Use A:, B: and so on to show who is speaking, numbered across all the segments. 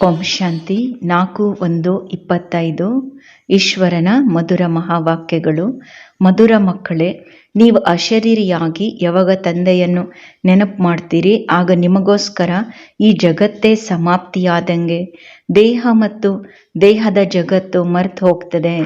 A: ಓಂ ಶಾಂತಿ. ನಾಲ್ಕು, ಒಂದು, ಇಪ್ಪತ್ತೈದು. ಈಶ್ವರನ ಮಧುರ ಮಹಾವಾಕ್ಯಗಳು. ಮಧುರ ಮಕ್ಕಳೇ, ನೀವು ಅಶರೀರಿಯಾಗಿ ಯಾವಾಗ ತಂದೆಯನ್ನು ನೆನಪು ಮಾಡ್ತೀರಿ? ಆಗ ನಿಮಗೋಸ್ಕರ ಈ ಜಗತ್ತೇ ಸಮಾಪ್ತಿಯಾದಂಗೆ. ದೇಹ ಮತ್ತು ದೇಹದ ಜಗತ್ತು ಮರ್ತು ಹೋಗ್ತದೆ.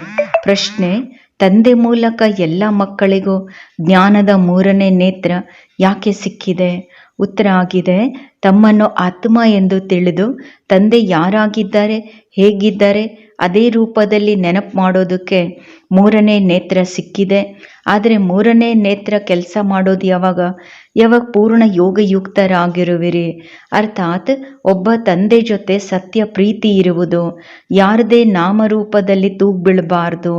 A: ಪ್ರಶ್ನೆ, ತಂದೆ ಮೂಲಕ ಎಲ್ಲ ಮಕ್ಕಳಿಗೂ ಜ್ಞಾನದ ಮೂರನೇ ನೇತ್ರ ಯಾಕೆ ಸಿಕ್ಕಿದೆ? ಉತ್ತರ ಆಗಿದೆ ತಮ್ಮನ್ನು ಆತ್ಮ ಎಂದು ತಿಳಿದು ತಂದೆ ಯಾರಾಗಿದ್ದಾರೆ ಹೇಗಿದ್ದಾರೆ ಅದೇ ರೂಪದಲ್ಲಿ ನೆನಪು ಮಾಡೋದಕ್ಕೆ ಮೂರನೇ ನೇತ್ರ ಸಿಕ್ಕಿದೆ. ಆದರೆ ಮೂರನೇ ನೇತ್ರ ಕೆಲಸ ಮಾಡೋದು ಯಾವಾಗ? ಯಾವಾಗ ಪೂರ್ಣ ಯೋಗಯುಕ್ತರಾಗಿರುವಿರಿ? ಅರ್ಥಾತ್ ಒಬ್ಬ ತಂದೆ ಜೊತೆ ಸತ್ಯ ಪ್ರೀತಿ ಇರುವುದು. ಯಾರದೇ ನಾಮರೂಪದಲ್ಲಿ ತೂಗ್ ಬೀಳಬಾರ್ದು.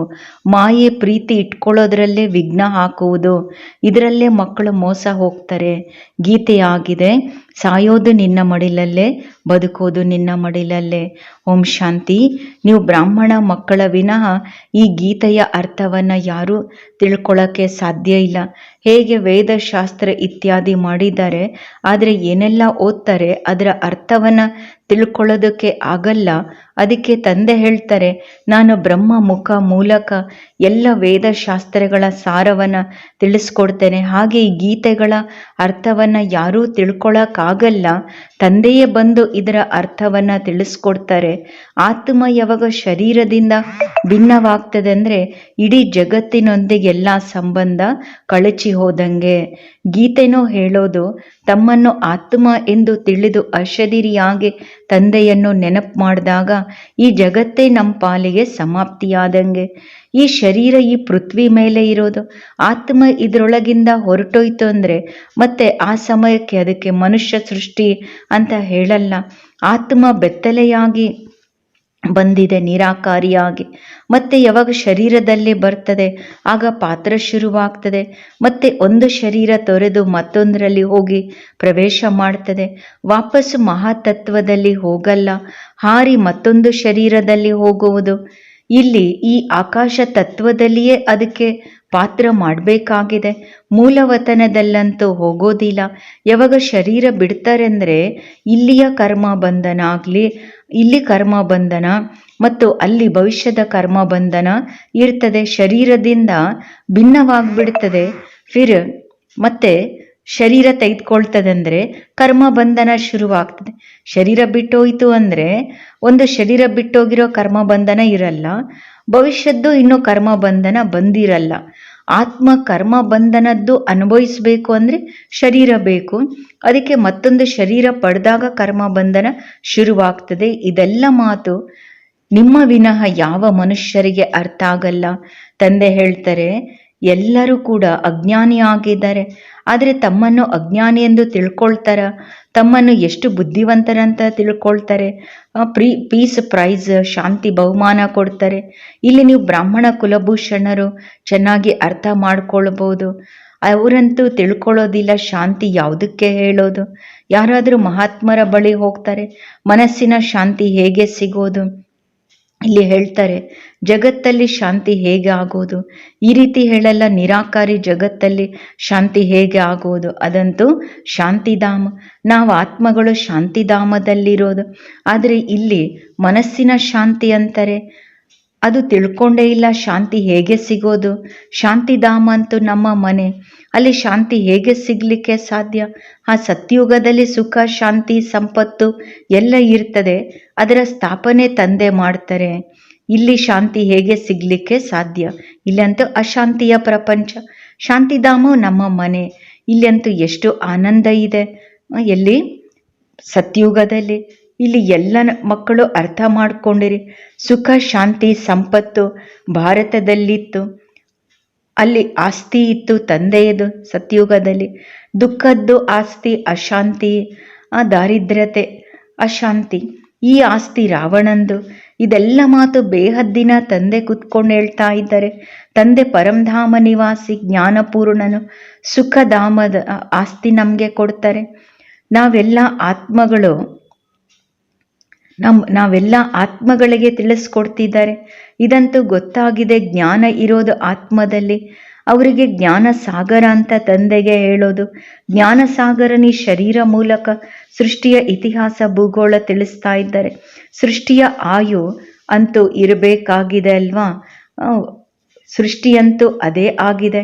A: ಮಾಯೆ ಪ್ರೀತಿ ಇಟ್ಕೊಳ್ಳೋದ್ರಲ್ಲೇ ವಿಘ್ನ ಹಾಕುವುದು. ಇದರಲ್ಲೇ ಮಕ್ಕಳು ಮೋಸ ಹೋಗ್ತಾರೆ. ಗೀತೆ ಆಗಿದೆ, ಸಾಯೋದು ನಿನ್ನ ಮಡಿಲಲ್ಲೇ, ಬದುಕೋದು ನಿನ್ನ ಮಡಿಲಲ್ಲೇ. ಓಂ ಶಾಂತಿ. ನೀವು ಬ್ರಾಹ್ಮಣ ಮಕ್ಕಳ ವಿನಃ ಈ ಗೀತೆಯ ಅರ್ಥವನ್ನು ಯಾರೂ ತಿಳ್ಕೊಳ್ಳೋಕ್ಕೆ ಸಾಧ್ಯ ಇಲ್ಲ. ಹೇಗೆ ವೇದಶಾಸ್ತ್ರ ಇತ್ಯಾದಿ ಮಾಡಿದ್ದಾರೆ, ಆದರೆ ಏನೆಲ್ಲ ಓದ್ತಾರೆ, ಅದರ ಅರ್ಥವನ್ನು ತಿಳ್ಕೊಳ್ಳೋದಕ್ಕೆ ಆಗಲ್ಲ. ಅದಕ್ಕೆ ತಂದೆ ಹೇಳ್ತಾರೆ, ನಾನು ಬ್ರಹ್ಮ, ಮುಖ, ಮೂಲಕ ಎಲ್ಲ ವೇದಶಾಸ್ತ್ರಗಳ ಸಾರವನ್ನು ತಿಳಿಸ್ಕೊಡ್ತೇನೆ. ಹಾಗೆ ಈ ಗೀತೆಗಳ ಅರ್ಥವನ್ನು ಯಾರೂ ತಿಳ್ಕೊಳ್ಳೋಕ್ಕಾಗಲ್ಲ ತಂದೆಯೇ ಬಂದು ಇದರ ಅರ್ಥವನ್ನು ತಿಳಿಸ್ಕೊಡ್ತಾರೆ. ಆತ್ಮ ಯಾವಾಗ ಶರೀರದಿಂದ ಭಿನ್ನವಾಗ್ತದೆ ಅಂದರೆ ಇಡೀ ಜಗತ್ತಿನೊಂದಿಗೆ ಎಲ್ಲ ಸಂಬಂಧ ಕಳಚಿ ಹೋದಂಗೆ ಗೀತೆನೂ ಹೇಳೋದು ತಮ್ಮನ್ನು ಆತ್ಮ ಎಂದು ತಿಳಿದು ಅಶದಿರಿಯಾಗಿ ತಂದೆಯನ್ನು ನೆನಪು ಮಾಡಿದಾಗ ಈ ಜಗತ್ತೇ ನಮ್ಮ ಪಾಲಿಗೆ ಸಮಾಪ್ತಿಯಾದಂಗೆ. ಈ ಶರೀರ ಈ ಪೃಥ್ವಿ ಮೇಲೆ ಇರೋದು. ಆತ್ಮ ಇದರೊಳಗಿಂದ ಹೊರಟೋಯ್ತು ಅಂದರೆ ಮತ್ತೆ ಆ ಸಮಯಕ್ಕೆ ಅದಕ್ಕೆ ಮನುಷ್ಯ ಸೃಷ್ಟಿ ಅಂತ ಹೇಳಲ್ಲ. ಆತ್ಮ ಬೆತ್ತಲೆಯಾಗಿ ಬಂದಿದೆ ನಿರಾಕಾರಿಯಾಗಿ. ಮತ್ತೆ ಯಾವಾಗ ಶರೀರದಲ್ಲಿ ಬರ್ತದೆ, ಆಗ ಪಾತ್ರ ಶುರುವಾಗ್ತದೆ. ಮತ್ತೆ ಒಂದು ಶರೀರ ತೊರೆದು ಮತ್ತೊಂದರಲ್ಲಿ ಹೋಗಿ ಪ್ರವೇಶ ಮಾಡ್ತದೆ. ವಾಪಸ್ಸು ಮಹಾತತ್ವದಲ್ಲಿ ಹೋಗಲ್ಲ, ಹಾರಿ ಮತ್ತೊಂದು ಶರೀರದಲ್ಲಿ ಹೋಗುವುದು. ಇಲ್ಲಿ ಈ ಆಕಾಶ ತತ್ವದಲ್ಲಿಯೇ ಅದಕ್ಕೆ ಪಾತ್ರ ಮಾಡಬೇಕಾಗಿದೆ. ಮೂಲವತನದಲ್ಲಂತೂ ಹೋಗೋದಿಲ್ಲ. ಯಾವಾಗ ಶರೀರ ಬಿಡ್ತಾರೆ ಅಂದರೆ ಇಲ್ಲಿಯ ಕರ್ಮ ಬಂಧನ ಆಗಲಿ ಇಲ್ಲಿ ಕರ್ಮ ಬಂಧನ ಮತ್ತು ಅಲ್ಲಿ ಭವಿಷ್ಯದ ಕರ್ಮ ಬಂಧನ ಇರ್ತದೆ. ಶರೀರದಿಂದ ಭಿನ್ನವಾಗ್ಬಿಡ್ತದೆ. ಫಿರ್ ಮತ್ತೆ ಶರೀರ ತೆಗೆದುಕೊಳ್ತದಂದ್ರೆ ಕರ್ಮ ಬಂಧನ ಶುರುವಾಗ್ತದೆ. ಶರೀರ ಬಿಟ್ಟೋಯ್ತು ಅಂದ್ರೆ ಒಂದು ಶರೀರ ಬಿಟ್ಟೋಗಿರೋ ಕರ್ಮ ಬಂಧನ ಇರಲ್ಲ. ಭವಿಷ್ಯದ್ದು ಇನ್ನೂ ಕರ್ಮ ಬಂಧನ ಬಂದಿರಲ್ಲ. ಆತ್ಮ ಕರ್ಮ ಬಂಧನದ್ದು ಅನುಭವಿಸಬೇಕು ಅಂದರೆ ಶರೀರ ಬೇಕು. ಅದಕ್ಕೆ ಮತ್ತೊಂದು ಶರೀರ ಪಡೆದಾಗ ಕರ್ಮ ಬಂಧನ ಶುರುವಾಗ್ತದೆ. ಇದೆಲ್ಲ ಮಾತು ನಿಮ್ಮ ವಿನಃ ಯಾವ ಮನುಷ್ಯರಿಗೆ ಅರ್ಥ ಆಗಲ್ಲ. ತಂದೆ ಹೇಳ್ತಾರೆ ಎಲ್ಲರೂ ಕೂಡ ಅಜ್ಞಾನಿಯಾಗಿದ್ದಾರೆ ಆದರೆ ತಮ್ಮನ್ನು ಅಜ್ಞಾನಿ ಎಂದು ತಿಳ್ಕೊಳ್ತಾರ? ತಮ್ಮನ್ನು ಎಷ್ಟು ಬುದ್ಧಿವಂತರಂತ ತಿಳ್ಕೊಳ್ತಾರೆ? ಪ್ರೀ, ಪೀಸ್, ಪ್ರೈಸ್, ಶಾಂತಿ, ಬಹುಮಾನ ಕೊಡ್ತಾರೆ. ಇಲ್ಲಿ ನೀವು ಬ್ರಾಹ್ಮಣ, ಕುಲಭೂಷಣರು ಚೆನ್ನಾಗಿ ಅರ್ಥ ಮಾಡ್ಕೊಳ್ಬೋದು. ಅವರಂತೂ ತಿಳ್ಕೊಳ್ಳೋದಿಲ್ಲ, ಶಾಂತಿ ಯಾವುದಕ್ಕೆ ಹೇಳೋದು? ಯಾರಾದರೂ ಮಹಾತ್ಮರ ಬಳಿ ಹೋಗ್ತಾರೆ, ಮನಸ್ಸಿನ ಶಾಂತಿ ಹೇಗೆ ಸಿಗೋದು? ಇಲ್ಲಿ ಹೇಳ್ತಾರೆ ಜಗತ್ತಲ್ಲಿ ಶಾಂತಿ ಹೇಗೆ ಆಗೋದು? ಈ ರೀತಿ ಹೇಳಲ್ಲ, ನಿರಾಕಾರಿ ಜಗತ್ತಲ್ಲಿ ಶಾಂತಿ ಹೇಗೆ ಆಗೋದು? ಅದಂತೂ ಶಾಂತಿಧಾಮ. ನಾವು ಆತ್ಮಗಳು ಶಾಂತಿಧಾಮದಲ್ಲಿರೋದು. ಆದರೆ ಇಲ್ಲಿ ಮನಸ್ಸಿನ ಶಾಂತಿ ಅಂತಾರೆ. ಅದು ತಿಳ್ಕೊಂಡೇ ಇಲ್ಲ ಶಾಂತಿ ಹೇಗೆ ಸಿಗೋದು? ಶಾಂತಿಧಾಮ ಅಂತೂ ನಮ್ಮ ಮನೆ. ಅಲ್ಲಿ ಶಾಂತಿ ಹೇಗೆ ಸಿಗಲಿಕ್ಕೆ ಸಾಧ್ಯ? ಆ ಸತ್ಯುಗದಲ್ಲಿ ಸುಖ, ಶಾಂತಿ, ಸಂಪತ್ತು ಎಲ್ಲ ಇರ್ತದೆ. ಅದರ ಸ್ಥಾಪನೆ ತಂದೆ ಮಾಡ್ತಾರೆ. ಇಲ್ಲಿ ಶಾಂತಿ ಹೇಗೆ ಸಿಗ್ಲಿಕ್ಕೆ ಸಾಧ್ಯ? ಇಲ್ಲಂತೂ ಅಶಾಂತಿಯ ಪ್ರಪಂಚ. ಶಾಂತಿಧಾಮ ನಮ್ಮ ಮನೆ. ಇಲ್ಲಂತೂ ಎಷ್ಟು ಆನಂದ ಇದೆ. ಎಲ್ಲಿ? ಸತ್ಯುಗದಲ್ಲಿ. ಇಲ್ಲಿ ಎಲ್ಲ ಮಕ್ಕಳು ಅರ್ಥ ಮಾಡ್ಕೊಂಡಿರಿ. ಸುಖ, ಶಾಂತಿ, ಸಂಪತ್ತು ಭಾರತದಲ್ಲಿತ್ತು. ಅಲ್ಲಿ ಆಸ್ತಿ ಇತ್ತು ತಂದೆಯದು ಸತ್ಯುಗದಲ್ಲಿ. ದುಃಖದ್ದು ಆಸ್ತಿ ಅಶಾಂತಿ ದಾರಿದ್ರ್ಯತೆ ಅಶಾಂತಿ. ಈ ಆಸ್ತಿ ರಾವಣಂದು. ಇದೆಲ್ಲ ಮಾತು ಬೇಹದ್ದಿನ ತಂದೆ ಕುತ್ಕೊಂಡು ಹೇಳ್ತಾ ಇದ್ದಾರೆ. ತಂದೆ ಪರಂಧಾಮ ನಿವಾಸಿ ಜ್ಞಾನಪೂರ್ಣನು ಸುಖಧಾಮದ ಆಸ್ತಿ ನಮಗೆ ಕೊಡ್ತಾರೆ. ನಾವೆಲ್ಲ ಆತ್ಮಗಳು. ನಮ್, ನಾವೆಲ್ಲ ಆತ್ಮಗಳಿಗೆ ತಿಳಿಸ್ಕೊಡ್ತಿದ್ದಾರೆ. ಇದಂತೂ ಗೊತ್ತಾಗಿದೆ ಜ್ಞಾನ ಇರೋದು ಆತ್ಮದಲ್ಲಿ. ಅವರಿಗೆ ಜ್ಞಾನ ಸಾಗರ ಅಂತ ತಂದೆಗೆ ಹೇಳೋದು. ಜ್ಞಾನ ಸಾಗರನಿ ಶರೀರ ಮೂಲಕ ಸೃಷ್ಟಿಯ ಇತಿಹಾಸ ಭೂಗೋಳ ತಿಳಿಸ್ತಾ ಇದ್ದಾರೆ. ಸೃಷ್ಟಿಯ ಆಯು ಅಂತೂ ಇರಬೇಕಾಗಿದೆ ಅಲ್ವಾ? ಸೃಷ್ಟಿಯಂತೂ ಅದೇ ಆಗಿದೆ.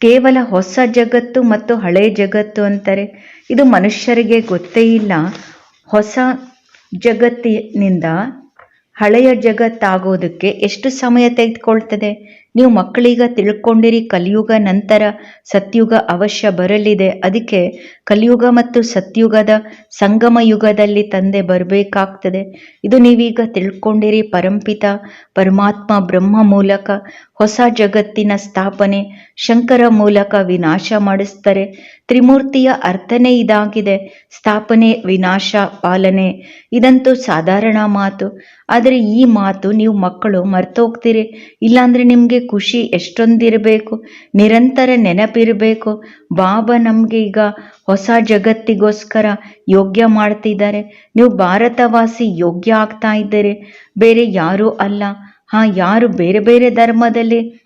A: ಕೇವಲ ಹೊಸ ಜಗತ್ತು ಮತ್ತು ಹಳೆ ಜಗತ್ತು ಅಂತಾರೆ. ಇದು ಮನುಷ್ಯರಿಗೆ ಗೊತ್ತೇ ಇಲ್ಲ. ಹೊಸ ಜಗತ್ತಿನಿಂದ ಹಳೆಯ ಜಗತ್ತಾಗೋದಕ್ಕೆ ಎಷ್ಟು ಸಮಯ ತೆಗೆದುಕೊಳ್ತದೆ? ನೀವು ಮಕ್ಕಳೀಗ ತಿಳ್ಕೊಂಡಿರಿ, ಕಲಿಯುಗ ನಂತರ ಸತ್ಯುಗ ಅವಶ್ಯ ಬರಲಿದೆ. ಅದಕ್ಕೆ ಕಲಿಯುಗ ಮತ್ತು ಸತ್ಯುಗದ ಸಂಗಮ ಯುಗದಲ್ಲಿ ತಂದೆ ಬರಬೇಕಾಗ್ತದೆ. ಇದು ನೀವೀಗ ತಿಳ್ಕೊಂಡಿರಿ, ಪರಂಪಿತ ಪರಮಾತ್ಮ ಬ್ರಹ್ಮ ಮೂಲಕ ಹೊಸ ಜಗತ್ತಿನ ಸ್ಥಾಪನೆ, ಶಂಕರ ಮೂಲಕ ವಿನಾಶ ಮಾಡಿಸ್ತಾರೆ. ತ್ರಿಮೂರ್ತಿಯ ಅರ್ಥನೇ ಇದಾಗಿದೆ, ಸ್ಥಾಪನೆ, ವಿನಾಶ, ಪಾಲನೆ. ಇದಂತೂ ಸಾಧಾರಣ ಮಾತು. ಆದರೆ ಈ ಮಾತು ನೀವು ಮಕ್ಕಳು ಮರ್ತೋಗ್ತೀರಿ. ಇಲ್ಲಾಂದ್ರೆ ನಿಮಗೆ ಖುಷಿ ಎಷ್ಟೊಂದಿರಬೇಕು, ನಿರಂತರ ನೆನಪಿರಬೇಕು. ಬಾಬಾ ನಮಗೆ ಈಗ ಹೊಸ ಜಗತ್ತಿಗೋಸ್ಕರ ಯೋಗ್ಯ ಮಾಡ್ತಿದ್ದಾರೆ. ನೀವು ಭಾರತವಾಸಿ ಯೋಗ್ಯ ಆಗ್ತಾ ಇದ್ದೀರಿ. ಬೇರೆ ಯಾರೂ ಅಲ್ಲ. ಹಾ, ಯಾರು ಬೇರೆ ಬೇರೆ ಧರ್ಮದಲ್ಲಿ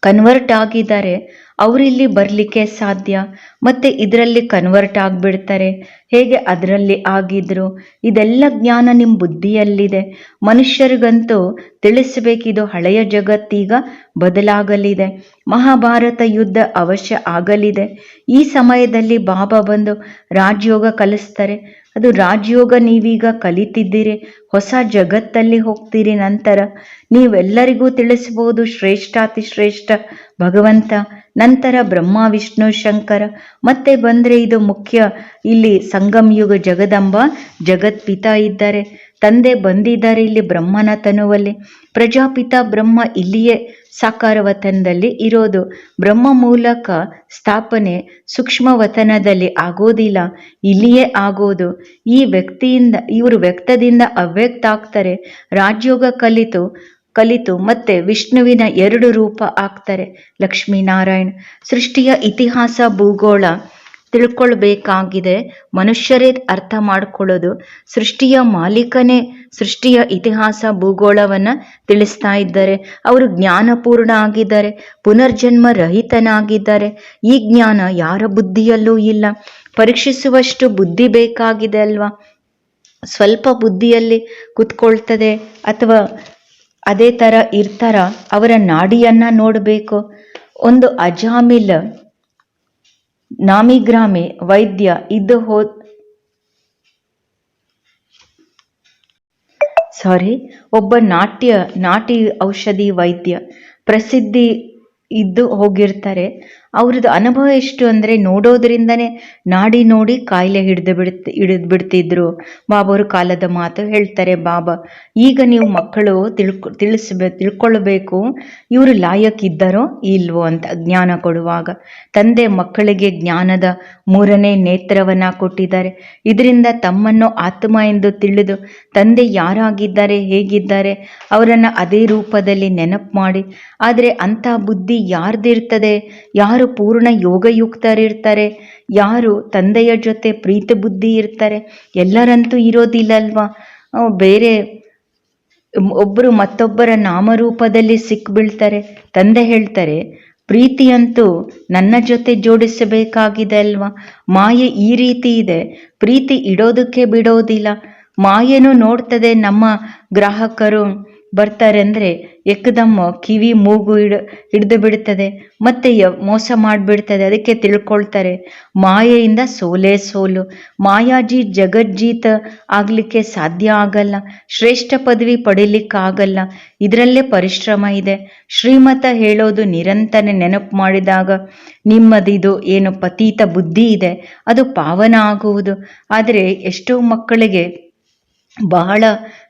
A: ಕನ್ವರ್ಟ್ ಆಗಿದ್ದಾರೆ. ಅವರಿಲ್ಲಿ ಬರಲಿಕ್ಕೆ ಸಾಧ್ಯ. ಮತ್ತೆ ಇದರಲ್ಲಿ ಕನ್ವರ್ಟ್ ಆಗಿಬಿಡ್ತಾರೆ. ಹೇಗೆ ಅದರಲ್ಲಿ ಆಗಿದ್ರು? ಇದೆಲ್ಲ ಜ್ಞಾನ ನಿಮ್ಮ ಬುದ್ಧಿಯಲ್ಲಿದೆ. ಮನುಷ್ಯರಿಗಂತೂ ತಿಳಿಸಬೇಕಿದು ಹಳೆಯ ಜಗತ್ತೀಗ ಬದಲಾಗಲಿದೆ. ಮಹಾಭಾರತ ಯುದ್ಧ ಅವಶ್ಯ ಆಗಲಿದೆ. ಈ ಸಮಯದಲ್ಲಿ ಬಾಬಾ ಬಂದು ರಾಜಯೋಗ ಕಲಿಸ್ತಾರೆ. ಅದು ರಾಜಯೋಗ ನೀವೀಗ ಕಲಿತಿದ್ದೀರಿ. ಹೊಸ ಜಗತ್ತಲ್ಲಿ ಹೋಗ್ತೀರಿ ನಂತರ. ನೀವೆಲ್ಲರಿಗೂ ತಿಳಿಸ್ಬೋದು ಶ್ರೇಷ್ಠಾತಿ ಶ್ರೇಷ್ಠ ಭಗವಂತ, ನಂತರ ಬ್ರಹ್ಮ, ವಿಷ್ಣು, ಶಂಕರ. ಮತ್ತೆ ಬಂದ್ರೆ ಇದು ಮುಖ್ಯ. ಇಲ್ಲಿ ಸಂಗಮ್ ಯುಗ ಜಗದಂಬ ಜಗತ್ಪಿತ ಇದ್ದಾರೆ. ತಂದೆ ಬಂದಿದ್ದಾರೆ ಇಲ್ಲಿ ಬ್ರಹ್ಮನ ತನುವಲ್ಲಿ. ಪ್ರಜಾಪಿತ ಬ್ರಹ್ಮ ಇಲ್ಲಿಯೇ ಸಾಕಾರವತನದಲ್ಲಿ ಇರೋದು. ಬ್ರಹ್ಮ ಮೂಲಕ ಸ್ಥಾಪನೆ ಸೂಕ್ಷ್ಮ ವತನದಲ್ಲಿ ಆಗೋದಿಲ್ಲ, ಇಲ್ಲಿಯೇ ಆಗೋದು. ಈ ವ್ಯಕ್ತಿಯಿಂದ, ಇವರು ವ್ಯಕ್ತದಿಂದ ಅವ್ಯಕ್ತ ಆಗ್ತಾರೆ ರಾಜಯೋಗ ಕಲಿತು ಕಲಿತು ಮತ್ತೆ ವಿಷ್ಣುವಿನ ಎರಡು ರೂಪ ಆಗ್ತಾರೆ. ಲಕ್ಷ್ಮೀನಾರಾಯಣ್, ಸೃಷ್ಟಿಯ ಇತಿಹಾಸ ಭೂಗೋಳ. ತಿಳ್ಕೊಳ್ಬೇಕಾಗಿದೆ. ಮನುಷ್ಯರೇ ಅರ್ಥ ಮಾಡ್ಕೊಳ್ಳೋದು ಸೃಷ್ಟಿಯ ಮಾಲೀಕನೇ ಸೃಷ್ಟಿಯ ಇತಿಹಾಸ, ಭೂಗೋಳವನ್ನ ತಿಳಿಸ್ತಾ ಇದ್ದಾರೆ. ಅವರು ಜ್ಞಾನಪೂರ್ಣ ಆಗಿದ್ದಾರೆ ಪುನರ್ಜನ್ಮ ರಹಿತನಾಗಿದ್ದಾರೆ ಈ ಜ್ಞಾನ ಯಾರ ಬುದ್ಧಿಯಲ್ಲೂ ಇಲ್ಲ. ಪರೀಕ್ಷಿಸುವಷ್ಟು ಬುದ್ಧಿ ಬೇಕಾಗಿದೆ ಅಲ್ವಾ? ಸ್ವಲ್ಪ ಬುದ್ಧಿಯಲ್ಲಿ ಕುತ್ಕೊಳ್ತದೆ ಅಥವಾ ಅದೇ ಥರ ಇರ್ತಾರ? ಅವರ ನಾಡಿಯನ್ನ ನೋಡಬೇಕು. ಒಂದು ಅಜಾಮಿಲ್ ನಾಮಿಗ್ರಾಮಿ ವೈದ್ಯ ಇದ್ದು ಹೋ ಸಾರಿ ಒಬ್ಬ ನಾಟ್ಯ ನಾಟಿ ಔಷಧಿ ವೈದ್ಯ ಪ್ರಸಿದ್ಧಿ ಇದ್ದು ಹೋಗಿರ್ತಾರೆ. ಅವ್ರದ್ದು ಅನುಭವ ಎಷ್ಟು ಅಂದರೆ ನೋಡೋದ್ರಿಂದನೇ ನಾಡಿ ನೋಡಿ ಕಾಯಿಲೆ ಹಿಡಿದು ಬಿಡ್ತ, ಹಿಡಿದು ಬಿಡ್ತಿದ್ರು. ಬಾಬಾವ್ರ ಕಾಲದ ಮಾತು ಹೇಳ್ತಾರೆ, ಬಾಬಾ, ಈಗ ನೀವು ಮಕ್ಕಳು ತಿಳ್ಕೊ, ತಿಳಿಸ್ಬೇ, ತಿಳ್ಕೊಳ್ಬೇಕು. ಇವರು ಲಾಯಕ್ ಇದ್ದಾರೋ ಇಲ್ವೋ ಅಂತ ಜ್ಞಾನ ಕೊಡುವಾಗ ತಂದೆ ಮಕ್ಕಳಿಗೆ ಜ್ಞಾನದ ಮೂರನೇ ನೇತ್ರವನ್ನ ಕೊಟ್ಟಿದ್ದಾರೆ. ಇದರಿಂದ ತಮ್ಮನ್ನು ಆತ್ಮ ಎಂದು ತಿಳಿದು ತಂದೆ ಯಾರಾಗಿದ್ದಾರೆ, ಹೇಗಿದ್ದಾರೆ ಅವರನ್ನು ಅದೇ ರೂಪದಲ್ಲಿ ನೆನಪು ಮಾಡಿ. ಆದರೆ ಅಂಥ ಬುದ್ಧಿ ಯಾರ್ದಿರ್ತದೆ? ಯಾರು ಪೂರ್ಣ ಯೋಗಯುಕ್ತರಿರ್ತಾರೆ? ಯಾರು ತಂದೆಯ ಜೊತೆ ಪ್ರೀತಿ ಬುದ್ಧಿ ಇರ್ತಾರೆ? ಎಲ್ಲರಂತೂ ಇರೋದಿಲ್ಲ ಅಲ್ವಾ ಬೇರೆ ಒಬ್ಬರು ಮತ್ತೊಬ್ಬರ ನಾಮರೂಪದಲ್ಲಿ ಸಿಕ್ಬೀಳ್ತಾರೆ. ತಂದೆ ಹೇಳ್ತಾರೆ, ಪ್ರೀತಿಯಂತೂ ನನ್ನ ಜೊತೆ ಜೋಡಿಸಬೇಕಾಗಿದೆ ಅಲ್ವಾ? ಮಾಯೆ ಈ ರೀತಿ ಇದೆ. ಪ್ರೀತಿ ಇಡೋದಕ್ಕೆ ಬಿಡೋದಿಲ್ಲ. ಮಾಯೆನೂ ನೋಡ್ತದೆ ನಮ್ಮ ಗ್ರಾಹಕರು. ಬರ್ತಾರೆ ಅಂದರೆ ಎಕ್ಕದಮ್ಮ ಕಿವಿ ಮೂಗು ಹಿಡ್ ಹಿಡಿದು ಬಿಡ್ತದೆ, ಮತ್ತೆ ಮೋಸ ಮಾಡಿಬಿಡ್ತದೆ, ಅದಕ್ಕೆ ತಿಳ್ಕೊಳ್ತಾರೆ. ಮಾಯೆಯಿಂದ ಸೋಲೇ ಸೋಲು. ಮಾಯಾಜಿ ಜಗಜ್ಜೀತ ಆಗಲಿಕ್ಕೆ ಸಾಧ್ಯ ಆಗಲ್ಲ. ಶ್ರೇಷ್ಠ ಪದವಿ ಪಡಿಲಿಕ್ಕಾಗಲ್ಲ. ಇದರಲ್ಲೇ ಪರಿಶ್ರಮ ಇದೆ. ಶ್ರೀಮತ ಹೇಳೋದು ನಿರಂತರ ನೆನಪು ಮಾಡಿದಾಗ ನಿಮ್ಮದಿದು ಏನು ಪತೀತ ಬುದ್ಧಿ ಇದೆ. ಅದು ಪಾವನ ಆಗುವುದು. ಆದರೆ ಎಷ್ಟೋ ಮಕ್ಕಳಿಗೆ ಬಹಳ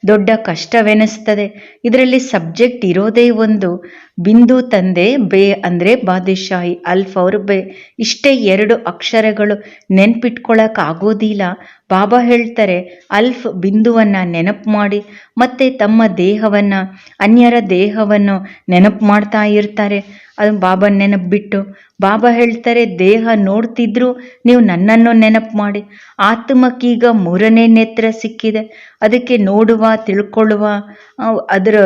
A: ದೊಡ್ಡ ಕಷ್ಟವೆನಿಸ್ತದೆ. ಇದರಲ್ಲಿ ಸಬ್ಜೆಕ್ಟ್ ಇರೋದೇ ಒಂದು. ಬಿಂದು ತಂದೆ ಬೇ ಅಂದರೆ ಬಾದಿಶಾಹಿ. ಅಲ್ಫ್ ಅವ್ರ ಬೇ. ಇಷ್ಟೇ ಎರಡು ಅಕ್ಷರಗಳು ನೆನ್ಪಿಟ್ಕೊಳಕ್ ಆಗೋದಿಲ್ಲ. ಬಾಬಾ ಹೇಳ್ತಾರೆ, ಅಲ್ಫ್ ಬಿಂದುವನ್ನು ನೆನಪು ಮಾಡಿ. ಮತ್ತೆ ತಮ್ಮ ದೇಹವನ್ನು, ಅನ್ಯರ ದೇಹವನ್ನು ನೆನಪು ಮಾಡ್ತಾ ಇರ್ತಾರೆ. ಅದು ಬಾಬಾ ನೆನಪು ಬಿಟ್ಟು ಬಾಬಾ ಹೇಳ್ತಾರೆ, ದೇಹ ನೋಡ್ತಿದ್ರು, ನೀವು ನನ್ನನ್ನು ನೆನಪು ಮಾಡಿ. ಆತ್ಮಕ್ಕೀಗ ಮೂರನೇ ನೇತ್ರ ಸಿಕ್ಕಿದೆ. ಅದಕ್ಕೆ ನೋಡುವ, ತಿಳ್ಕೊಳ್ಳುವ ಅದರ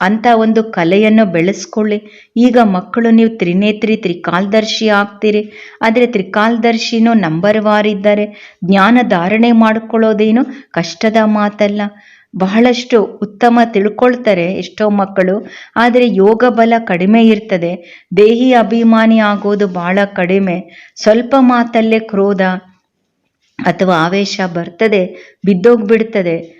A: ಅಂತ ಒಂದು ಕಲೆಯನ್ನು ಬೆಳೆಸ್ಕೊಳ್ಳಿ. ಈಗ ಮಕ್ಕಳು, ನೀವು ತ್ರಿನೇತ್ರಿ, ತ್ರಿಕಾಲದರ್ಶಿ ಆಗ್ತೀರಿ. ಆದರೆ ತ್ರಿಕಾಲ್ದರ್ಶಿನೂ ನಂಬರ್ ವಾರ್ ಇದ್ದಾರೆ ಜ್ಞಾನ ಧಾರಣೆ ಮಾಡ್ಕೊಳ್ಳೋದೇನು ಕಷ್ಟದ ಮಾತಲ್ಲ. ಬಹಳಷ್ಟು ಉತ್ತಮ ತಿಳ್ಕೊಳ್ತಾರೆ ಎಷ್ಟೋ ಮಕ್ಕಳು. ಆದರೆ ಯೋಗ ಬಲ ಕಡಿಮೆ ಇರ್ತದೆ. ದೇಹಿ ಅಭಿಮಾನಿ ಆಗೋದು ಬಹಳ ಕಡಿಮೆ. ಸ್ವಲ್ಪ ಮಾತಲ್ಲೇ ಕ್ರೋಧ ಅಥವಾ ಆವೇಶ ಬರ್ತದೆ, ಬಿದ್ದೋಗ್ಬಿಡ್ತದೆ.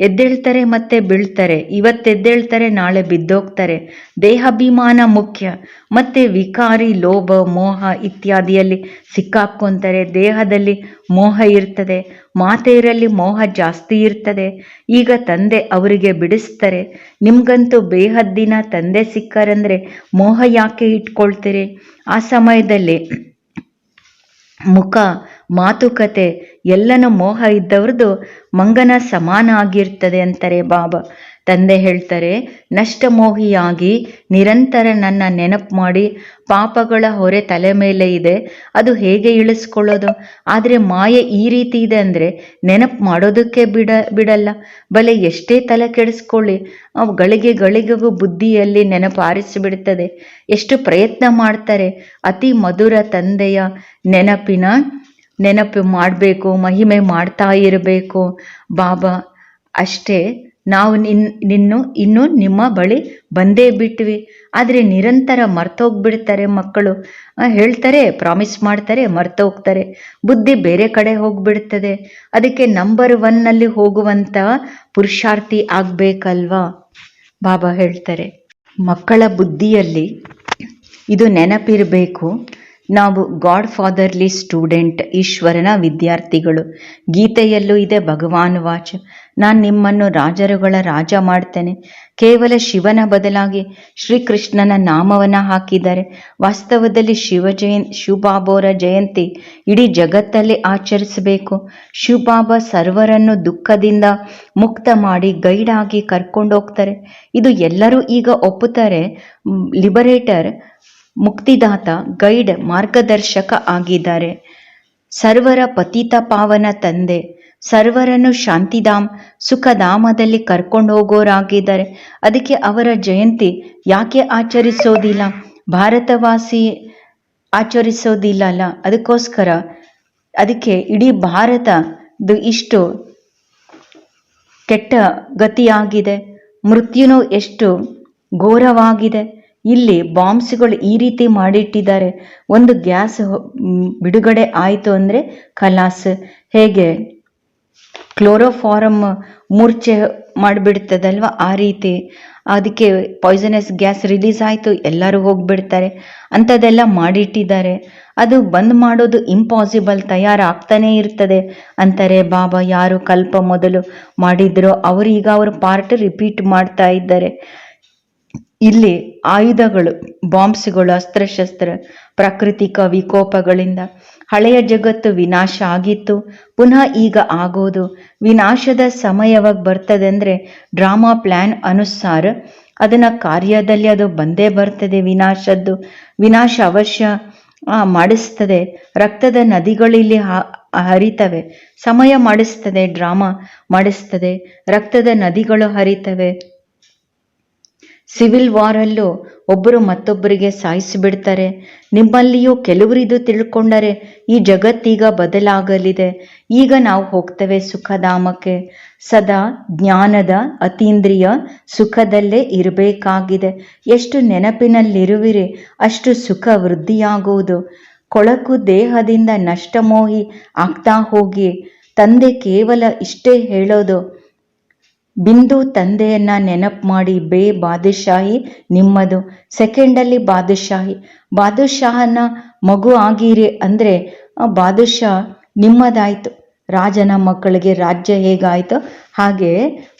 A: ಎದ್ದೇಳ್ತಾರೆ ಮತ್ತೆ ಬೀಳ್ತಾರೆ. ಇವತ್ತೆದ್ದೇಳ್ತಾರೆ ನಾಳೆ ಬಿದ್ದೋಗ್ತಾರೆ. ದೇಹಾಭಿಮಾನ ಮುಖ್ಯ. ಮತ್ತೆ ವಿಕಾರಿ, ಲೋಭ, ಮೋಹ ಇತ್ಯಾದಿಯಲ್ಲಿ ಸಿಕ್ಕಾಕ್ಕೊಂತಾರೆ. ದೇಹದಲ್ಲಿ ಮೋಹ ಇರ್ತದೆ. ಮಾತೆಯರಲ್ಲಿ ಮೋಹ ಜಾಸ್ತಿ ಇರ್ತದೆ. ಈಗ ತಂದೆ ಅವರಿಗೆ ಬಿಡಿಸ್ತಾರೆ. ನಿಮ್ಗಂತೂ ಬೇಹದ್ದಿನ ತಂದೆ ಸಿಕ್ಕಾರಂದ್ರೆ ಮೋಹ ಯಾಕೆ ಇಟ್ಕೊಳ್ತೀರಿ? ಆ ಸಮಯದಲ್ಲಿ ಮುಖ ಮಾತುಕತೆ ಎಲ್ಲನ ಮೋಹ ಇದ್ದವ್ರದ್ದು ಮಂಗನ ಸಮಾನ ಆಗಿರ್ತದೆ ಅಂತಾರೆ ಬಾಬಾ. ತಂದೆ ಹೇಳ್ತಾರೆ, ನಷ್ಟಮೋಹಿಯಾಗಿ ನಿರಂತರ ನನ್ನ ನೆನಪು ಮಾಡಿ, ಪಾಪಗಳ ಹೊರೆ ತಲೆ ಮೇಲೆ ಇದೆ, ಅದು ಹೇಗೆ ಇಳಿಸ್ಕೊಳ್ಳೋದು? ಆದರೆ ಮಾಯೆ ಈ ರೀತಿ ಇದೆ ಅಂದರೆ ನೆನಪು ಮಾಡೋದಕ್ಕೆ ಬಿಡ, ಬಿಡಲ್ಲ. ಬಲೆ ಎಷ್ಟೇ ತಲೆ ಕೆಡಿಸ್ಕೊಳ್ಳಿ ಗಳಿಗೆ ಗಳಿಗೆಗೂ ಬುದ್ಧಿಯಲ್ಲಿ ನೆನಪು ಆರಿಸಿಬಿಡ್ತದೆ ಎಷ್ಟು ಪ್ರಯತ್ನ ಮಾಡ್ತಾರೆ ಅತಿ ಮಧುರ ತಂದೆಯ ನೆನಪಿನ ನೆನಪು ಮಾಡಬೇಕು, ಮಹಿಮೆ ಮಾಡ್ತಾ ಇರಬೇಕು. ಬಾಬಾ, ಅಷ್ಟೇ. ನಾವು ನಿನ್, ನಿನ್ನು ಇನ್ನೂ ನಿಮ್ಮ ಬಳಿ ಬಂದೇ ಬಿಟ್ವಿ. ಆದರೆ ನಿರಂತರ ಮರ್ತೋಗ್ಬಿಡ್ತಾರೆ ಮಕ್ಕಳು. ಹೇಳ್ತಾರೆ, ಪ್ರಾಮಿಸ್ ಮಾಡ್ತಾರೆ, ಮರ್ತೋಗ್ತಾರೆ. ಬುದ್ಧಿ ಬೇರೆ ಕಡೆ ಹೋಗ್ಬಿಡ್ತದೆ. ಅದಕ್ಕೆ ನಂಬರ್ ಒನ್ನಲ್ಲಿ ಹೋಗುವಂಥ ಪುರುಷಾರ್ಥಿ ಆಗಬೇಕಲ್ವಾ? ಬಾಬಾ ಹೇಳ್ತಾರೆ. ಮಕ್ಕಳ ಬುದ್ಧಿಯಲ್ಲಿ ಇದು ನೆನಪಿರಬೇಕು. ನಾವು ಗಾಡ್ ಫಾದರ್ಲಿ ಸ್ಟೂಡೆಂಟ್ ಈಶ್ವರನ ವಿದ್ಯಾರ್ಥಿಗಳು. ಗೀತೆಯಲ್ಲೂ ಇದೆ ಭಗವಾನ್ ವಾಚ್. ನಾನು ನಿಮ್ಮನ್ನು ರಾಜರುಗಳ ರಾಜ ಮಾಡ್ತೇನೆ. ಕೇವಲ ಶಿವನ ಬದಲಾಗಿ ಶ್ರೀಕೃಷ್ಣನ ನಾಮವನ್ನು ಹಾಕಿದ್ದಾರೆ. ವಾಸ್ತವದಲ್ಲಿ ಶಿವ ಜಯನ್, ಶಿವಬಾಬೋರ ಜಯಂತಿ ಇಡೀ ಜಗತ್ತಲ್ಲಿ ಆಚರಿಸಬೇಕು. ಶಿವಬಾಬ ಸರ್ವರನ್ನು ದುಃಖದಿಂದ ಮುಕ್ತ ಮಾಡಿ ಗೈಡ್ ಆಗಿ ಕರ್ಕೊಂಡು ಹೋಗ್ತಾರೆ ಇದು ಎಲ್ಲರೂ ಈಗ ಒಪ್ಪುತ್ತಾರೆ. ಲಿಬರೇಟರ್ ಮುಕ್ತಿದಾತ, ಗೈಡ್, ಮಾರ್ಗದರ್ಶಕ ಆಗಿದ್ದಾರೆ. ಸರ್ವರ ಪತಿತ ಪಾವನ ತಂದೆ, ಸರ್ವರನ್ನು ಶಾಂತಿಧಾಮ್, ಸುಖಧಾಮದಲ್ಲಿ ಕರ್ಕೊಂಡು ಹೋಗೋರಾಗಿದ್ದಾರೆ ಅದಕ್ಕೆ ಅವರ ಜಯಂತಿ ಯಾಕೆ ಆಚರಿಸೋದಿಲ್ಲ? ಭಾರತವಾಸಿ ಆಚರಿಸೋದಿಲ್ಲ ಅಲ್ಲ ಅದಕ್ಕೋಸ್ಕರ ಅದಕ್ಕೆ ಇಡೀ ಭಾರತದು ಇಷ್ಟು ಕೆಟ್ಟ ಗತಿಯಾಗಿದೆ. ಮೃತ್ಯುನು ಎಷ್ಟು ಘೋರವಾಗಿದೆ. ಇಲ್ಲಿ ಬಾಂಬ್ಸ್ಗಳು ಈ ರೀತಿ ಮಾಡಿಟ್ಟಿದ್ದಾರೆ. ಒಂದು ಗ್ಯಾಸ್ ಬಿಡುಗಡೆ ಆಯಿತು ಅಂದರೆ ಕಲಾಸ್ ಹೇಗೆ? ಕ್ಲೋರೋಫಾರಮ್ ಮೂರ್ಛೆ ಮಾಡಿಬಿಡ್ತದಲ್ವ ಆ ರೀತಿ? ಅದಕ್ಕೆ ಪಾಯ್ಸನಸ್ ಗ್ಯಾಸ್ ರಿಲೀಸ್ ಆಯಿತು, ಎಲ್ಲರೂ ಹೋಗಿಬಿಡ್ತಾರೆ. ಅಂಥದ್ದೆಲ್ಲ ಮಾಡಿಟ್ಟಿದ್ದಾರೆ. ಅದು ಬಂದ್ ಮಾಡೋದು ಇಂಪಾಸಿಬಲ್ ತಯಾರಾಗ್ತಾನೇ ಇರ್ತದೆ. ಅಂತಾರೆ, ಬಾಬಾ, ಯಾರು ಕಲ್ಪ ಮೊದಲು ಮಾಡಿದ್ರೋ, ಅವರೀಗ ಅವ್ರ ಪಾರ್ಟ್ ರಿಪೀಟ್ ಮಾಡ್ತಾ ಇದ್ದಾರೆ. ಇಲ್ಲಿ ಆಯುಧಗಳು, ಬಾಂಬ್ಸ್ಗಳು, ಅಸ್ತ್ರಶಸ್ತ್ರ, ಪ್ರಾಕೃತಿಕ ವಿಕೋಪಗಳಿಂದ ಹಳೆಯ ಜಗತ್ತು ವಿನಾಶ ಆಗಿತ್ತು. ಪುನಃ ಈಗ ಆಗೋದು. ವಿನಾಶದ ಸಮಯವಾಗಿ ಯಾವಾಗ ಬರ್ತದೆ ಅಂದರೆ ಡ್ರಾಮಾ ಪ್ಲ್ಯಾನ್ ಅನುಸಾರ ಅದನ್ನ ಕಾರ್ಯದಲ್ಲಿ ಅದು ಬಂದೇ ಬರ್ತದೆ. ವಿನಾಶದ್ದು, ವಿನಾಶ ಅವಶ್ಯ ಮಾಡಿಸ್ತದೆ. ರಕ್ತದ ನದಿಗಳಿಲ್ಲಿ ಹರಿತವೆ. ಸಮಯ ಮಾಡಿಸ್ತದೆ, ಡ್ರಾಮಾ ಮಾಡಿಸ್ತದೆ. ರಕ್ತದ ನದಿಗಳು ಹರಿತವೆ. ಸಿವಿಲ್ ವಾರಲ್ಲೂ ಒಬ್ಬರು ಮತ್ತೊಬ್ಬರಿಗೆ ಸಾಯಿಸಿಬಿಡ್ತಾರೆ. ನಿಮ್ಮಲ್ಲಿಯೂ ಕೆಲವರಿದು ತಿಳ್ಕೊಂಡರೆ ಈ ಜಗತ್ತೀಗ ಬದಲಾಗಲಿದೆ. ಈಗ ನಾವು ಹೋಗ್ತೇವೆ ಸುಖಧಾಮಕ್ಕೆ. ಸದಾ ಜ್ಞಾನದ ಅತೀಂದ್ರಿಯ ಸುಖದಲ್ಲೇ ಇರಬೇಕಾಗಿದೆ. ಎಷ್ಟು ನೆನಪಿನಲ್ಲಿರುವಿರಿ, ಅಷ್ಟು ಸುಖ ವೃದ್ಧಿಯಾಗುವುದು. ಕೊಳಕು ದೇಹದಿಂದ ನಷ್ಟಮೋಹಿ ಆಗ್ತಾ ಹೋಗಿ. ತಂದೆ ಕೇವಲ ಇಷ್ಟೇ ಹೇಳೋದು ಬಿಂದು ತಂದೆಯನ್ನ ನೆನಪ್ ಮಾಡಿ, ಬೇ ಬಾದುಶಾಹಿ ನಿಮ್ಮದು. ಸೆಕೆಂಡಲ್ಲಿ ಬಾದುಶಾಹಿ ಬಾದುಶಾಹನ ಮಗು ಆಗಿರಿ ಅಂದ್ರೆ ಬಾದುಶಾ ನಿಮ್ಮದಾಯಿತು. ರಾಜನ ಮಕ್ಕಳಿಗೆ ರಾಜ್ಯ ಹೇಗಾಯಿತು? ಹಾಗೆ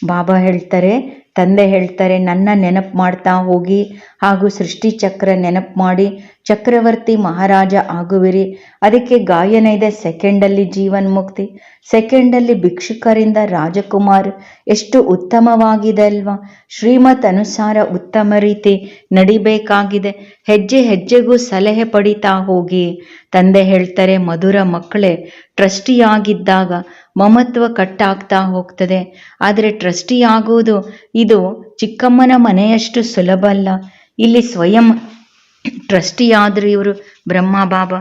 A: ಬಾಬಾ ಹೇಳ್ತಾರೆ, ತಂದೆ ಹೇಳ್ತಾರೆ, ನನ್ನ ನೆನಪು ಮಾಡ್ತಾ ಹೋಗಿ ಹಾಗೂ ಸೃಷ್ಟಿಚಕ್ರ ನೆನಪು ಮಾಡಿ ಚಕ್ರವರ್ತಿ ಮಹಾರಾಜ ಆಗುವಿರಿ. ಅದಕ್ಕೆ ಗಾಯನ ಇದೆ ಸೆಕೆಂಡಲ್ಲಿ ಜೀವನ್ ಮುಕ್ತಿ, ಸೆಕೆಂಡಲ್ಲಿ ಭಿಕ್ಷುಕರಿಂದ ರಾಜಕುಮಾರ್. ಎಷ್ಟು ಉತ್ತಮವಾಗಿದೆ ಅಲ್ವಾ ಶ್ರೀಮತ್ ಅನುಸಾರ ಉತ್ತಮ ರೀತಿ ನಡಿಬೇಕಾಗಿದೆ. ಹೆಜ್ಜೆ ಹೆಜ್ಜೆಗೂ ಸಲಹೆ ಪಡಿತಾ ಹೋಗಿ. ತಂದೆ ಹೇಳ್ತಾರೆ, ಮಧುರ ಮಕ್ಕಳೇ, ಟ್ರಸ್ಟಿಯಾಗಿದ್ದಾಗ ಮಮತ್ವ ಕಟ್ಟಾಗ್ತಾ ಹೋಗ್ತದೆ. ಆದರೆ ಟ್ರಸ್ಟಿ ಆಗುವುದು ಇದು ಚಿಕ್ಕಮ್ಮನ ಮನೆಯಷ್ಟು ಸುಲಭ ಅಲ್ಲ. ಇಲ್ಲಿ ಸ್ವಯಂ ಟ್ರಸ್ಟಿಯಾದ್ರು ಇವರು ಬ್ರಹ್ಮ, ಬಾಬಾ.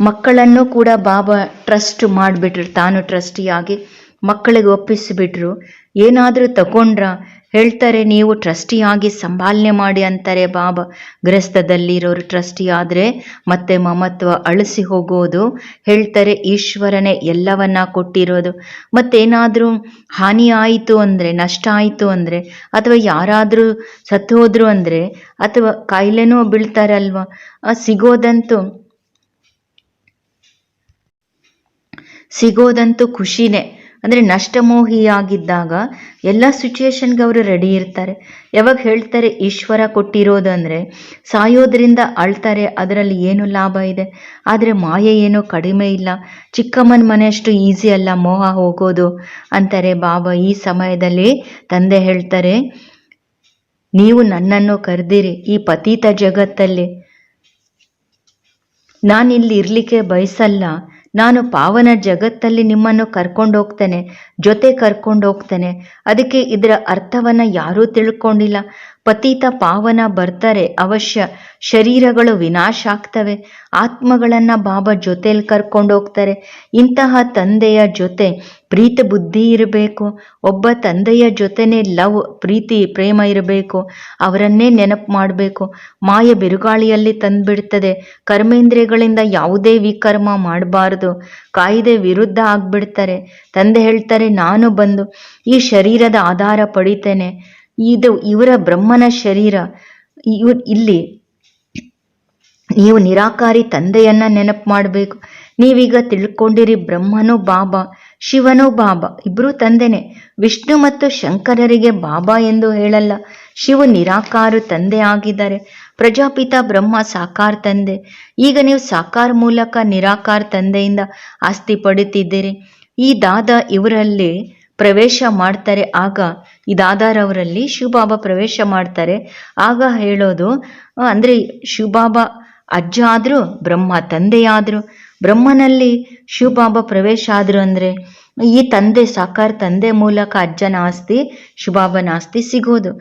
A: ಮಕ್ಕಳನ್ನು ಕೂಡ ಬಾಬಾ ಟ್ರಸ್ಟ್ ಮಾಡಿಬಿಟ್ರು, ತಾನು ಟ್ರಸ್ಟಿಯಾಗಿ ಮಕ್ಕಳಿಗೆ ಒಪ್ಪಿಸಿಬಿಟ್ರು. ಏನಾದರೂ ತಗೊಂಡ್ರ ಹೇಳ್ತಾರೆ, ನೀವು ಟ್ರಸ್ಟಿಯಾಗಿ ಸಂಭಾಲನೆ ಮಾಡಿ ಅಂತಾರೆ ಬಾಬಾ. ಗೃಹಸ್ಥದಲ್ಲಿರೋರು ಟ್ರಸ್ಟಿ ಆದರೆ ಮತ್ತೆ ಮಮತ್ವ ಅಳಿಸಿ ಹೋಗೋದು. ಹೇಳ್ತಾರೆ, ಈಶ್ವರನೇ, ಎಲ್ಲವನ್ನ ಕೊಟ್ಟಿರೋದು. ಮತ್ತೇನಾದರೂ ಹಾನಿ ಆಯಿತು ಅಂದರೆ, ನಷ್ಟ ಆಯಿತು ಅಂದರೆ, ಅಥವಾ ಯಾರಾದರೂ ಸತ್ತು ಹೋದ್ರು ಅಂದರೆ, ಅಥವಾ ಕಾಯಿಲೆನೂ ಬೀಳ್ತಾರಲ್ವ? ಸಿಗೋದಂತೂ ಸಿಗೋದಂತೂ ಖುಷಿನೇ. ಅಂದರೆ ನಷ್ಟಮೋಹಿಯಾಗಿದ್ದಾಗ ಎಲ್ಲ ಸಿಚುಯೇಷನ್ಗೆ ಅವರು ರೆಡಿ ಇರ್ತಾರೆ. ಯಾವಾಗ ಹೇಳ್ತಾರೆ ಈಶ್ವರ ಕೊಟ್ಟಿರೋದು ಅಂದರೆ ಸಾಯೋದ್ರಿಂದ ಅಳ್ತಾರೆ, ಅದರಲ್ಲಿ ಏನು ಲಾಭ ಇದೆ? ಆದರೆ ಮಾಯೆ ಏನೂ ಕಡಿಮೆ ಇಲ್ಲ. ಚಿಕ್ಕಮ್ಮನ ಮನೆಯಷ್ಟು ಈಸಿ ಅಲ್ಲ, ಮೋಹ ಹೋಗೋದು ಅಂತಾರೆ. ಬಾಬಾ, ಈ ಸಮಯದಲ್ಲಿ ತಂದೆ ಹೇಳ್ತಾರೆ, ನೀವು ನನ್ನನ್ನು ಕರೆದಿರಿ, ಈ ಪತೀತ ಜಗತ್ತಲ್ಲಿ. ನಾನಿಲ್ಲಿ ಇರಲಿಕ್ಕೆ ಬಯಸಲ್ಲ. ನಾನು ಪಾವನ ಜಗತ್ತಲ್ಲಿ ನಿಮ್ಮನ್ನು ಕರ್ಕೊಂಡು ಹೋಗ್ತೇನೆ ಜೊತೆ ಕರ್ಕೊಂಡು ಹೋಗ್ತೇನೆ ಅದಕ್ಕೆ ಇದರ ಅರ್ಥವನ್ನ ಯಾರೂ ತಿಳ್ಕೊಂಡಿಲ್ಲ. ಪತೀತ ಪಾವನ ಬರ್ತಾರೆ ಅವಶ್ಯ, ಶರೀರಗಳು ವಿನಾಶ ಆಗ್ತವೆ ಆತ್ಮಗಳನ್ನ ಬಾಬಾ ಜೊತೆಯಲ್ಲಿ ಕರ್ಕೊಂಡು ಹೋಗ್ತಾರೆ ಇಂತಹ ತಂದೆಯ ಜೊತೆ ಪ್ರೀತಿ ಬುದ್ಧಿ ಇರಬೇಕು. ಒಬ್ಬ ತಂದೆಯ ಜೊತೆನೆ ಲವ್, ಪ್ರೀತಿ, ಪ್ರೇಮ ಇರಬೇಕು. ಅವರನ್ನೇ ನೆನಪು ಮಾಡಬೇಕು. ಮಾಯ ಬಿರುಗಾಳಿಯಲ್ಲಿ ತಂದುಬಿಡ್ತದೆ. ಕರ್ಮೇಂದ್ರಿಯಗಳಿಂದ ಯಾವುದೇ ವಿಕರ್ಮ ಮಾಡಬಾರ್ದು. ಕಾಯಿದೆ ವಿರುದ್ಧ ಆಗ್ಬಿಡ್ತಾರೆ. ತಂದೆ ಹೇಳ್ತಾರೆ, ನಾನು ಬಂದು ಈ ಶರೀರದ ಆಧಾರ ಪಡಿತೇನೆ. ಇದು ಇವರ ಬ್ರಹ್ಮನ ಶರೀರ. ಇವ್, ಇಲ್ಲಿ ನೀವು ನಿರಾಕಾರಿ ತಂದೆಯನ್ನ ನೆನಪು ಮಾಡಬೇಕು. ನೀವೀಗ ತಿಳ್ಕೊಂಡಿರಿ, ಬ್ರಹ್ಮನು ಬಾಬಾ. ಶಿವನು ಬಾಬಾ, ಇಬ್ರು ತಂದೆನೆ. ವಿಷ್ಣು ಮತ್ತು ಶಂಕರರಿಗೆ ಬಾಬಾ ಎಂದು ಹೇಳಲ್ಲ. ಶಿವ ನಿರಾಕಾರ ತಂದೆ ಆಗಿದ್ದಾರೆ. ಪ್ರಜಾಪಿತ ಬ್ರಹ್ಮ ಸಾಕಾರ ತಂದೆ. ಈಗ ನೀವು ಸಾಕಾರ ಮೂಲಕ ನಿರಾಕಾರ ತಂದೆಯಿಂದ ಆಸ್ತಿ ಪಡುತ್ತಿದ್ದೀರಿ. ಈ ದಾದ ಇವರಲ್ಲಿ ಪ್ರವೇಶ ಮಾಡ್ತಾರೆ. ಆಗ ಈ ದಾದಾರವರಲ್ಲಿ ಶಿವಬಾಬಾ ಪ್ರವೇಶ ಮಾಡ್ತಾರೆ. ಆಗ ಹೇಳೋದು, ಅಂದರೆ ಶಿವಬಾಬಾ ಅಜ್ಜ ಆದ್ರು ಬ್ರಹ್ಮ ತಂದೆಯಾದ್ರು. ಬ್ರಹ್ಮನಲ್ಲಿ ಶಿವಬಾಬಾ ಪ್ರವೇಶ ಆದ್ರು ಅಂದ್ರೆ ಈ ತಂದೆ ಸಾಕಾರ ತಂದೆ ಮೂಲಕ ಅಜ್ಜನ ಆಸ್ತಿ, ಶಿವಬಾಬನ ಆಸ್ತಿ ಸಿಗೋದು.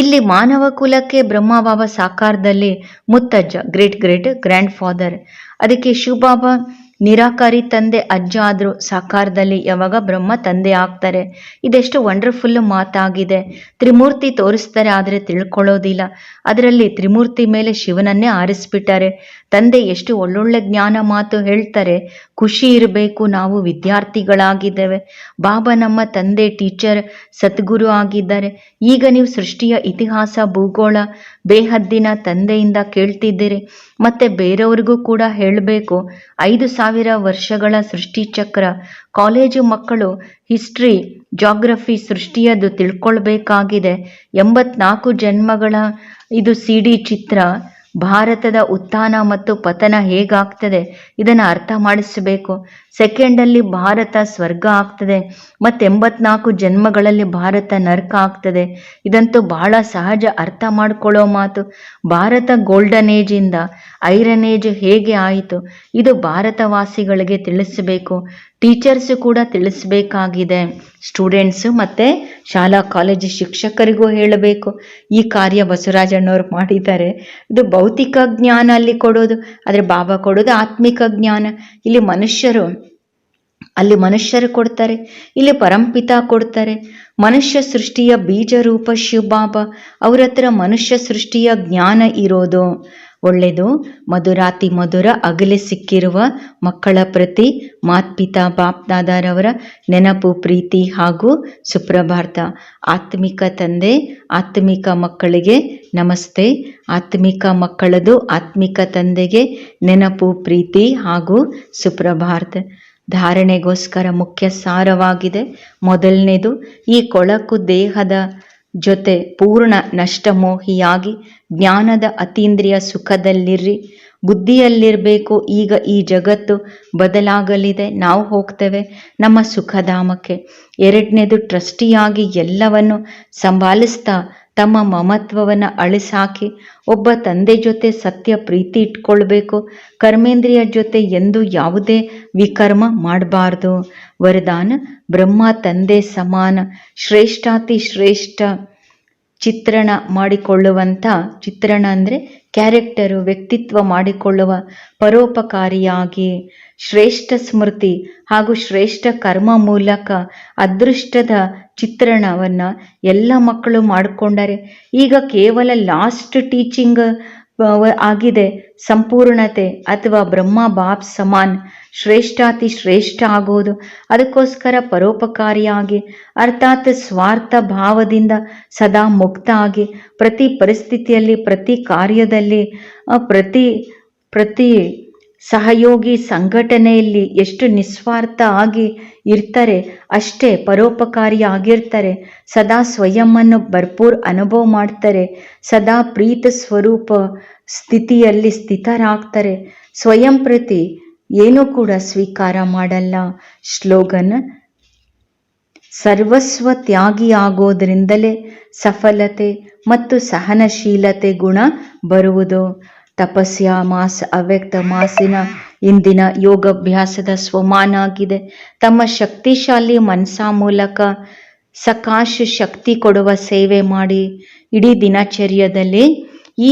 A: ಇಲ್ಲಿ ಮಾನವ ಕುಲಕ್ಕೆ ಬ್ರಹ್ಮ ಬಾಬ ಸಾಕಾರದಲ್ಲಿ ಮುತ್ತಜ್ಜ ಗ್ರೇಟ್ ಗ್ರೇಟ್ ಗ್ರ್ಯಾಂಡ್ ಫಾದರ್ ಅದಕ್ಕೆ ಶಿವಬಾಬ ನಿರಾಕಾರಿ ತಂದೆ, ಅಜ್ಜ ಆದರೂ ಸಾಕಾರದಲ್ಲಿ ಯಾವಾಗ ಬ್ರಹ್ಮ ತಂದೆ ಆಗ್ತಾರೆ. ಇದೆಷ್ಟು ವಂಡರ್ಫುಲ್ ಮಾತಾಗಿದೆ. ತ್ರಿಮೂರ್ತಿ ತೋರಿಸ್ತಾರೆ ಆದರೆ ತಿಳ್ಕೊಳ್ಳೋದಿಲ್ಲ. ಅದರಲ್ಲಿ ತ್ರಿಮೂರ್ತಿ ಮೇಲೆ ಶಿವನನ್ನೇ ಆರಿಸ್ಬಿಟ್ಟಾರೆ. ತಂದೆ ಎಷ್ಟು ಒಳ್ಳೊಳ್ಳೆ ಜ್ಞಾನ ಮಾತು ಹೇಳ್ತಾರೆ, ಖುಷಿ ಇರಬೇಕು, ನಾವು ವಿದ್ಯಾರ್ಥಿಗಳಾಗಿದ್ದೇವೆ. ಬಾಬಾ ನಮ್ಮ ತಂದೆ, ಟೀಚರ್, ಸದ್ಗುರು ಆಗಿದ್ದಾರೆ. ಈಗ ನೀವು ಸೃಷ್ಟಿಯ ಇತಿಹಾಸ, ಭೂಗೋಳ, ಬೇಹದ್ದಿನ ತಂದೆಯಿಂದ ಕೇಳ್ತಿದ್ದೀರಿ. ಮತ್ತೆ ಬೇರೆಯವ್ರಿಗೂ ಕೂಡ ಹೇಳಬೇಕು. ಐದು ಸಾವಿರ ವರ್ಷಗಳ ಸೃಷ್ಟಿ ಚಕ್ರ. ಕಾಲೇಜು ಮಕ್ಕಳು ಹಿಸ್ಟ್ರಿ, ಜಾಗ್ರಫಿ ಸೃಷ್ಟಿಯದು ತಿಳ್ಕೊಳ್ಬೇಕಾಗಿದೆ. ಎಂಬತ್ನಾಲ್ಕು ಜನ್ಮಗಳ ಇದು ಸಿ ಡಿ ಚಿತ್ರ. ಭಾರತದ ಉತ್ಥಾನ ಮತ್ತು ಪತನ ಹೇಗಾಗ್ತದೆ? ಇದನ್ನು ಅರ್ಥ ಮಾಡಿಸಬೇಕು. ಸೆಕೆಂಡಲ್ಲಿ ಭಾರತ ಸ್ವರ್ಗ ಆಗ್ತದೆ. ಮತ್ತು ಎಂಬತ್ನಾಲ್ಕು ಜನ್ಮಗಳಲ್ಲಿ ಭಾರತ ನರ್ಕ ಆಗ್ತದೆ. ಇದಂತೂ ಬಹಳ ಸಹಜ ಅರ್ಥ ಮಾಡ್ಕೊಳ್ಳೋ ಮಾತು. ಭಾರತ ಗೋಲ್ಡನ್ ಏಜಿಂದ ಐರನ್ ಏಜ್ ಹೇಗೆ ಆಯಿತು? ಇದು ಭಾರತವಾಸಿಗಳಿಗೆ ತಿಳಿಸಬೇಕು. ಟೀಚರ್ಸ್ ಕೂಡ ತಿಳಿಸಬೇಕಾಗಿದೆ. ಸ್ಟೂಡೆಂಟ್ಸು ಮತ್ತು ಶಾಲಾ ಕಾಲೇಜು ಶಿಕ್ಷಕರಿಗೂ ಹೇಳಬೇಕು. ಈ ಕಾರ್ಯ ಬಸವರಾಜಣ್ಣವ್ರು ಮಾಡಿದ್ದಾರೆ. ಇದು ಭೌತಿಕ ಜ್ಞಾನ ಅಲ್ಲಿ ಕೊಡೋದು, ಆದರೆ ಬಾಬಾ ಕೊಡೋದು ಆತ್ಮಿಕ ಜ್ಞಾನ. ಇಲ್ಲಿ ಮನುಷ್ಯರು, ಅಲ್ಲಿ ಮನುಷ್ಯರು ಕೊಡ್ತಾರೆ, ಇಲ್ಲಿ ಪರಂಪಿತ ಕೊಡ್ತಾರೆ. ಮನುಷ್ಯ ಸೃಷ್ಟಿಯ ಬೀಜ ರೂಪ ಶಿವಬಾಬಾ, ಅವ್ರ ಹತ್ರ ಮನುಷ್ಯ ಸೃಷ್ಟಿಯ ಜ್ಞಾನ ಇರೋದು. ಒಳ್ಳೆಯದು ಮಧುರಾತಿ ಮಧುರ ಅಗಲೆ ಸಿಕ್ಕಿರುವ ಮಕ್ಕಳ ಪ್ರತಿ ಮಾತ್ಪಿತಾ ಬಾಪ್ದಾದಾರವರ ನೆನಪು, ಪ್ರೀತಿ ಹಾಗೂ ಸುಪ್ರಭಾತ ಆತ್ಮಿಕ ತಂದೆ, ಆತ್ಮಿಕ ಮಕ್ಕಳಿಗೆ ನಮಸ್ತೆ. ಆತ್ಮಿಕ ಮಕ್ಕಳದು ಆತ್ಮಿಕ ತಂದೆಗೆ ನೆನಪು, ಪ್ರೀತಿ ಹಾಗೂ ಸುಪ್ರಭಾತ ಧಾರಣೆಗೋಸ್ಕರ ಮುಖ್ಯ ಸಾರವಾಗಿದೆ. ಮೊದಲನೇದು, ಈ ಕೊಳಕು ದೇಹದ ಜೊತೆ ಪೂರ್ಣ ನಷ್ಟಮೋಹಿಯಾಗಿ ಜ್ಞಾನದ ಅತೀಂದ್ರಿಯ ಸುಖದಲ್ಲಿರ್ರಿ. ಬುದ್ಧಿಯಲ್ಲಿರಬೇಕು ಈಗ ಈ ಜಗತ್ತು ಬದಲಾಗಲಿದೆ. ನಾವು ಹೋಗ್ತೇವೆ ನಮ್ಮ ಸುಖಧಾಮಕ್ಕೆ. ಎರಡನೇದು ಟ್ರಸ್ಟಿಯಾಗಿ ಎಲ್ಲವನ್ನು ಸಂಭಾಲಿಸ್ತಾ ತಮ್ಮ ಮಮತ್ವವನ್ನು ಅಳಿಸಾಕಿ ಒಬ್ಬ ತಂದೆ ಜೊತೆ ಸತ್ಯ ಪ್ರೀತಿ ಇಟ್ಕೊಳ್ಬೇಕು, ಕರ್ಮೇಂದ್ರಿಯ ಜೊತೆ ಎಂದು ಯಾವುದೇ ವಿಕರ್ಮ ಮಾಡಬಾರ್ದು. ವರದಾನ, ಬ್ರಹ್ಮ ತಂದೆ ಸಮಾನ, ಶ್ರೇಷ್ಠಾತಿ ಶ್ರೇಷ್ಠ, ಚಿತ್ರಣ ಮಾಡಿಕೊಳ್ಳುವಂಥ ಚಿತ್ರಣ ಅಂದರೆ ಕ್ಯಾರೆಕ್ಟರು, ವ್ಯಕ್ತಿತ್ವ ಮಾಡಿಕೊಳ್ಳುವ ಪರೋಪಕಾರಿಯಾಗಿ. ಶ್ರೇಷ್ಠ ಸ್ಮೃತಿ ಹಾಗೂ ಶ್ರೇಷ್ಠ ಕರ್ಮ ಮೂಲಕ ಅದೃಷ್ಟದ ಚಿತ್ರಣವನ್ನು ಎಲ್ಲ ಮಕ್ಕಳು ಮಾಡಿಕೊಂಡರೆ. ಈಗ ಕೇವಲ ಲಾಸ್ಟ್ ಟೀಚಿಂಗ್ ಆಗಿದೆ ಸಂಪೂರ್ಣತೆ ಅಥವಾ ಬ್ರಹ್ಮ, ಬಾಪ್, ಸಮಾನ್, ಶ್ರೇಷ್ಠಾತಿ, ಶ್ರೇಷ್ಠ ಆಗೋದು. ಅದಕ್ಕೋಸ್ಕರ ಪರೋಪಕಾರಿಯಾಗಿ, ಅರ್ಥಾತ್ ಸ್ವಾರ್ಥ ಭಾವದಿಂದ ಸದಾ ಮುಕ್ತ ಆಗಿ, ಪ್ರತಿ ಪರಿಸ್ಥಿತಿಯಲ್ಲಿ, ಪ್ರತಿ ಕಾರ್ಯದಲ್ಲಿ ಪ್ರತಿ ಪ್ರತಿ ಸಹಯೋಗಿ ಸಂಘಟನೆಯಲ್ಲಿ ಎಷ್ಟು ನಿಸ್ವಾರ್ಥ ಆಗಿ ಇರ್ತಾರೆ, ಅಷ್ಟೇ ಪರೋಪಕಾರಿ ಆಗಿರ್ತಾರೆ ಸದಾ ಸ್ವಯಂವನ್ನು ಭರ್ಪೂರ್ ಅನುಭವ ಮಾಡ್ತಾರೆ, ಸದಾ ಪ್ರೀತ ಸ್ವರೂಪ ಸ್ಥಿತಿಯಲ್ಲಿ ಸ್ಥಿತರಾಗ್ತಾರೆ. ಸ್ವಯಂ ಪ್ರತಿ ಏನೂ ಕೂಡ ಸ್ವೀಕಾರ ಮಾಡಲ್ಲ. ಶ್ಲೋಗನ್, ಸರ್ವಸ್ವ ತ್ಯಾಗಿಯಾಗೋದ್ರಿಂದಲೇ ಸಫಲತೆ ಮತ್ತು ಸಹನಶೀಲತೆ ಗುಣ ಬರುವುದು. ತಪಸ್ಯ ಮಾಸ ಅವ್ಯಕ್ತ ಮಾಸಿನ ಇಂದಿನ ಯೋಗಾಭ್ಯಾಸದ ಸ್ವಮಾನ ಆಗಿದೆ ತಮ್ಮ ಶಕ್ತಿಶಾಲಿ ಮನಸ ಮೂಲಕ ಸಕಾಶ ಶಕ್ತಿ ಕೊಡುವ ಸೇವೆ ಮಾಡಿ. ಇಡೀ ದಿನಚರ್ಯದಲ್ಲಿ ಈ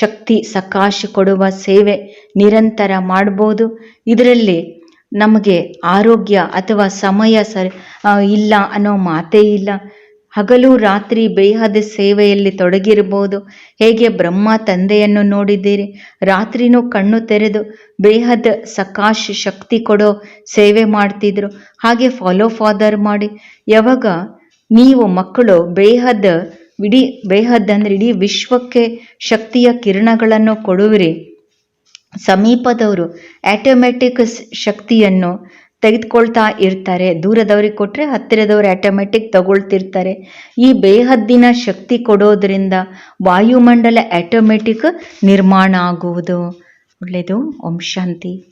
A: ಶಕ್ತಿ ಸಕಾಶ ಕೊಡುವ ಸೇವೆ ನಿರಂತರ ಮಾಡ್ಬೋದು. ಇದರಲ್ಲಿ ನಮಗೆ ಆರೋಗ್ಯ ಅಥವಾ ಸಮಯ ಸರಿ ಇಲ್ಲ ಅನ್ನೋ ಮಾತೇ ಇಲ್ಲ. ಹಗಲು ರಾತ್ರಿ ಬೇಹದ ಸೇವೆಯಲ್ಲಿ ತೊಡಗಿರಬಹುದು. ಹೇಗೆ ಬ್ರಹ್ಮ ತಂದೆಯನ್ನು ನೋಡಿದ್ದೀರಿ? ರಾತ್ರಿನೂ ಕಣ್ಣು ತೆರೆದು ಬೇಹದ ಸಕಾಶ್ ಶಕ್ತಿ ಕೊಡೋ ಸೇವೆ ಮಾಡ್ತಿದ್ರು. ಹಾಗೆ ಫಾಲೋ ಫಾದರ್ ಮಾಡಿ. ಯಾವಾಗ ನೀವು ಮಕ್ಕಳು ಬೇಹದ ಇಡೀ ಬೇಹದ್ ಅಂದ್ರೆ ಇಡೀ ವಿಶ್ವಕ್ಕೆ ಶಕ್ತಿಯ ಕಿರಣಗಳನ್ನು ಕೊಡುವಿರಿ. ಸಮೀಪದವರು ಆಟೋಮ್ಯಾಟಿಕ್ ಶಕ್ತಿಯನ್ನು ತೆಗೆದುಕೊಳ್ತಾ ಇರ್ತಾರೆ. ದೂರದವ್ರಿಗೆ ಕೊಟ್ಟರೆ ಹತ್ತಿರದವ್ರು ಆಟೋಮೆಟಿಕ್ ತಗೊಳ್ತಿರ್ತಾರೆ. ಈ ಬೇಹದ್ದಿನ ಶಕ್ತಿ ಕೊಡೋದ್ರಿಂದ ವಾಯುಮಂಡಲ ಆಟೋಮೆಟಿಕ್ ನಿರ್ಮಾಣ ಆಗುವುದು. ಒಳ್ಳೆಯದು. ಓಂ ಶಾಂತಿ.